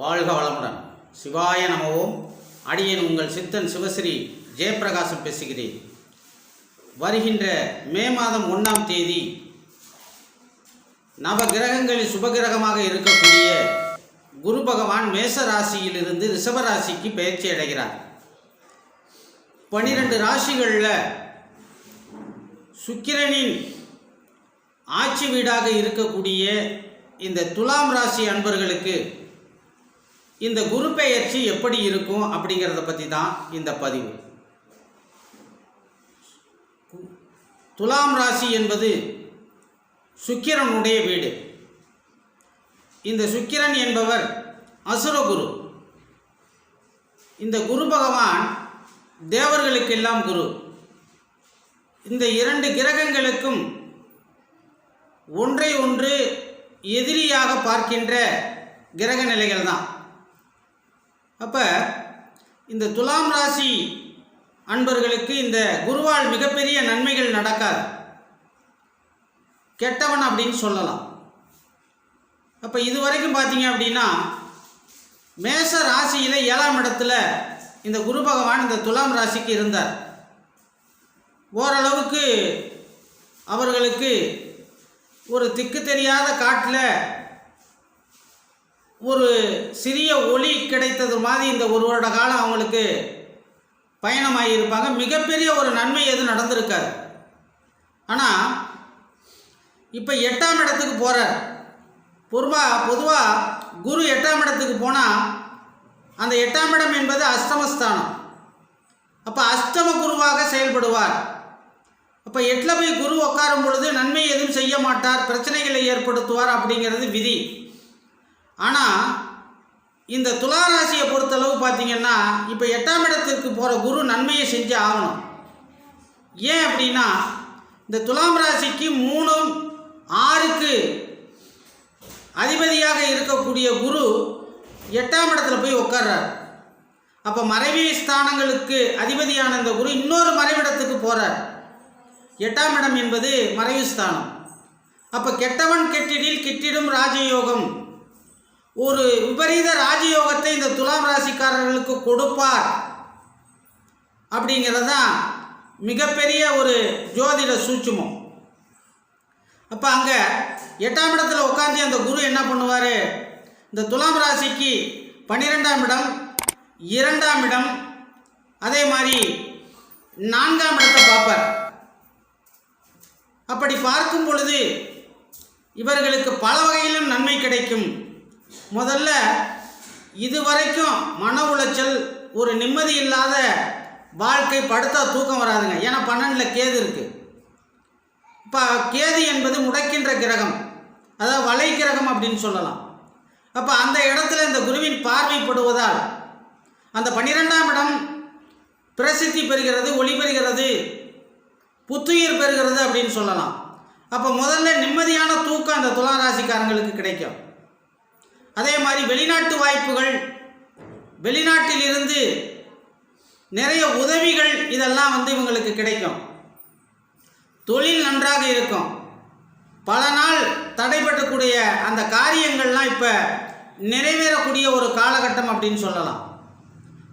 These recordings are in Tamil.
வாழ்க வளமுடன். சிவாய நமவோம் அடியேன் உங்கள் சித்தன் சிவஸ்ரீ ஜெயப்பிரகாசம் பேசுகிறேன். வருகின்ற மே மாதம் ஒன்றாம் தேதி நவ கிரகங்களில் சுபகிரகமாக இருக்கக்கூடிய குரு பகவான் மேச ராசியிலிருந்து ரிஷபராசிக்கு பயிற்சி அடைகிறார். பனிரெண்டு ராசிகளில் சுக்கிரனின் ஆட்சி வீடாக இருக்கக்கூடிய இந்த துலாம் ராசி அன்பர்களுக்கு இந்த குரு பெயர்ச்சி எப்படி இருக்கும் அப்படிங்கிறத பற்றி தான் இந்த பதிவு. துலாம் ராசி என்பது சுக்கிரனுடைய வீடு. இந்த சுக்கிரன் என்பவர் அசுரகுரு இந்த குரு பகவான் தேவர்களுக்கெல்லாம் குரு. இந்த இரண்டு கிரகங்களுக்கும் ஒன்றை ஒன்று எதிரியாக பார்க்கின்ற கிரக நிலைகள் தான் அப்போ இந்த துலாம் ராசி அன்பர்களுக்கு இந்த குருவால் மிகப்பெரிய நன்மைகள் நடக்காது. கெட்டவன் அப்படின்னு சொல்லலாம். அப்போ இது வரைக்கும் பார்த்தீங்க அப்படின்னா மேச ராசியில் ஏழாம் இடத்துல இந்த குரு பகவான் இந்த துலாம் ராசிக்கு இருந்தார். ஓரளவுக்கு அவர்களுக்கு ஒரு திக்கு தெரியாத காட்டில் ஒரு சிறிய ஒளி கிடைத்தது மாதிரி இந்த ஒரு வருட காலம் அவங்களுக்கு பயணமாகி இருப்பாங்க. மிகப்பெரிய ஒரு நன்மை எதுவும் நடந்திருக்காது. ஆனால் இப்போ எட்டாம் இடத்துக்கு போகிறார் பொதுவாக பொதுவாக குரு எட்டாம் இடத்துக்கு போனால் அந்த எட்டாம் இடம் என்பது அஷ்டமஸ்தானம். அப்போ அஷ்டம குருவாக செயல்படுவார். அப்போ எட்டில் போய் குரு உட்காரும் பொழுது நன்மை எதுவும் செய்ய மாட்டார். பிரச்சனைகளை ஏற்படுத்துவார் அப்படிங்கிறது விதி. ஆனால் இந்த துளாராசியை பொறுத்தளவு பார்த்தீங்கன்னா இப்போ எட்டாம் இடத்திற்கு போகிற குரு நன்மையை செஞ்சு ஆகணும். ஏன் அப்படின்னா இந்த துலாம் ராசிக்கு மூணும் ஆறுக்கு அதிபதியாக இருக்கக்கூடிய குரு எட்டாம் இடத்துல போய் உட்கார்றார் அப்போ மறைவி ஸ்தானங்களுக்கு அதிபதியான இந்த குரு இன்னொரு மறைவிடத்துக்கு போகிறார் எட்டாம் இடம் என்பது மறைவு ஸ்தானம். அப்போ கெட்டவன் கெட்டிடில் கிட்டிடும் ராஜயோகம். ஒரு விபரீத ராஜயோகத்தை இந்த துலாம் ராசிக்காரர்களுக்கு கொடுப்பார். அப்படிங்கிறது தான் மிகப்பெரிய ஒரு ஜோதிட சூட்சுமம். அப்போ அங்கே எட்டாம் இடத்துல உட்காந்து அந்த குரு என்ன பண்ணுவார்? இந்த துலாம் ராசிக்கு பன்னிரெண்டாம் இடம் இரண்டாம் இடம் அதே மாதிரி நான்காம் இடத்தை பார்ப்பார். அப்படி பார்க்கும் பொழுது இவர்களுக்கு பல வகையிலும் நன்மை கிடைக்கும். முதல்ல இதுவரைக்கும் மன உளைச்சல் ஒரு நிம்மதி இல்லாத வாழ்க்கை படுத்தா தூக்கம் வராதுங்க. ஏன்னா பன்னெண்டில் கேது இருக்குது இப்போ கேது என்பது முடக்கின்ற கிரகம். அதாவது வலை கிரகம் அப்படின்னு சொல்லலாம். அப்போ அந்த இடத்துல இந்த குருவின் பார்வைப்படுவதால் அந்த பன்னிரெண்டாம் இடம் பிரசித்தி பெறுகிறது ஒளி பெறுகிறது புத்துயிர் பெறுகிறது அப்படின்னு சொல்லலாம். அப்போ முதல்ல நிம்மதியான தூக்கம் அந்த துலா ராசிக்காரங்களுக்கு கிடைக்கும். அதே மாதிரி வெளிநாட்டு வாய்ப்புகள் வெளிநாட்டில் இருந்து நிறைய உதவிகள் இதெல்லாம் வந்து இவங்களுக்கு கிடைக்கும். தொழில் நன்றாக இருக்கும். பல நாள் தடைபட்டக்கூடிய அந்த காரியங்கள்லாம் இப்போ நிறைவேறக்கூடிய ஒரு காலகட்டம் அப்படின்னு சொல்லலாம்.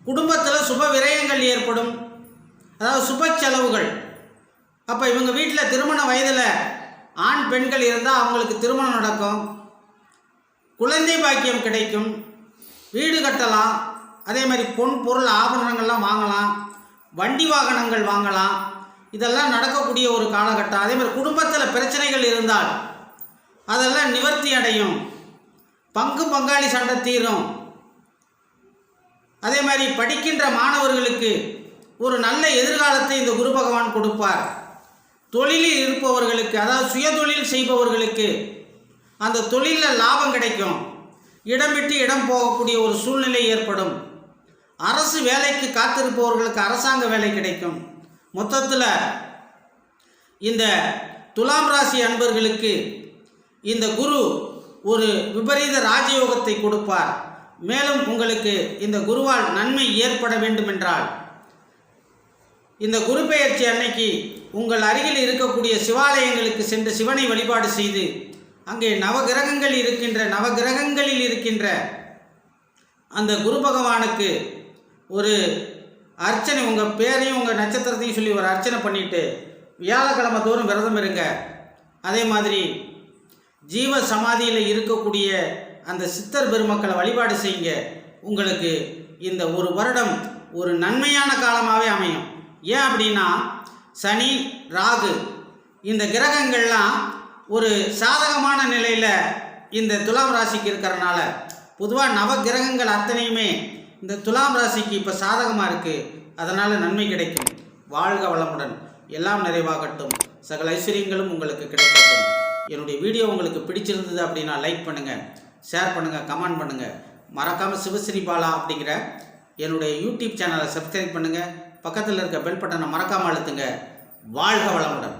குடும்பத்தில் சுப விரயங்கள் ஏற்படும். அதாவது சுப செலவுகள். அப்போ இவங்க வீட்டில் திருமண வயதில் ஆண் பெண்கள் இருந்தால் அவங்களுக்கு திருமணம் நடக்கும். குழந்தை பாக்கியம் கிடைக்கும். வீடு கட்டலாம். அதே மாதிரி பொன் பொருள் ஆபரணங்கள்லாம் வாங்கலாம். வண்டி வாகனங்கள் வாங்கலாம். இதெல்லாம் நடக்கக்கூடிய ஒரு காலகட்டம். அதே மாதிரி குடும்பத்தில் பிரச்சனைகள் இருந்தால் அதெல்லாம் நிவர்த்தி அடையும். பங்கு பங்காளி சண்டை தீரும். அதே மாதிரி படிக்கின்ற மாணவர்களுக்கு ஒரு நல்ல எதிர்காலத்தை இந்த குரு பகவான் கொடுப்பார். தொழிலில் இருப்பவர்களுக்கு அதாவது சுயதொழில் செய்பவர்களுக்கு அந்த தொழிலில் லாபம் கிடைக்கும். இடம் விட்டு இடம் போகக்கூடிய ஒரு சூழ்நிலை ஏற்படும். அரசு வேலைக்கு காத்திருப்பவர்களுக்கு அரசாங்க வேலை கிடைக்கும். மொத்தத்தில் இந்த துலாம் ராசி அன்பர்களுக்கு இந்த குரு ஒரு விபரீத ராஜயோகத்தை கொடுப்பார். மேலும் உங்களுக்கு இந்த குருவால் நன்மை ஏற்பட வேண்டுமென்றால் இந்த குரு பெயர்ச்சி அன்னைக்கு உங்கள் அருகில் இருக்கக்கூடிய சிவாலயங்களுக்கு சென்று சிவனை வழிபாடு செய்து அங்கே நவகிரகங்கள் இருக்கின்ற நவகிரகங்களில் இருக்கின்ற அந்த குரு பகவானுக்கு ஒரு அர்ச்சனை உங்கள் பேரையும் உங்கள் நட்சத்திரத்தையும் சொல்லி ஒரு அர்ச்சனை பண்ணிட்டு வியாழக்கிழமை தோறும் விரதம் இருங்க. அதே மாதிரி ஜீவ சமாதியில் இருக்கக்கூடிய அந்த சித்தர் பெருமக்களை வழிபாடு செய்யுங்க. உங்களுக்கு இந்த ஒரு வருடம் ஒரு நன்மையான காலமாகவே அமையும். ஏன் அப்படின்னா சனி ராகு இந்த கிரகங்கள்லாம் ஒரு சாதகமான நிலையில் இந்த துலாம் ராசிக்கு இருக்கிறனால பொதுவாக நவ கிரகங்கள் அத்தனையுமே இந்த துலாம் ராசிக்கு இப்போ சாதகமாக இருக்குது அதனால் நன்மை கிடைக்கும். வாழ்க வளமுடன். எல்லாம் நிறைவாகட்டும். சகல ஐஸ்வர்யங்களும் உங்களுக்கு கிடைக்கட்டும். என்னுடைய வீடியோ உங்களுக்கு பிடிச்சிருந்தது அப்படின்னா லைக் பண்ணுங்கள் ஷேர் பண்ணுங்கள் கமெண்ட் பண்ணுங்கள் மறக்காமல் சிவஸ்ரீ பாலா அப்படிங்கிற என்னுடைய யூடியூப் சேனலை சப்ஸ்கிரைப் பண்ணுங்கள் பக்கத்தில் இருக்க பெல் பட்டனை மறக்காமல் அழுத்துங்க. வாழ்க வளமுடன்.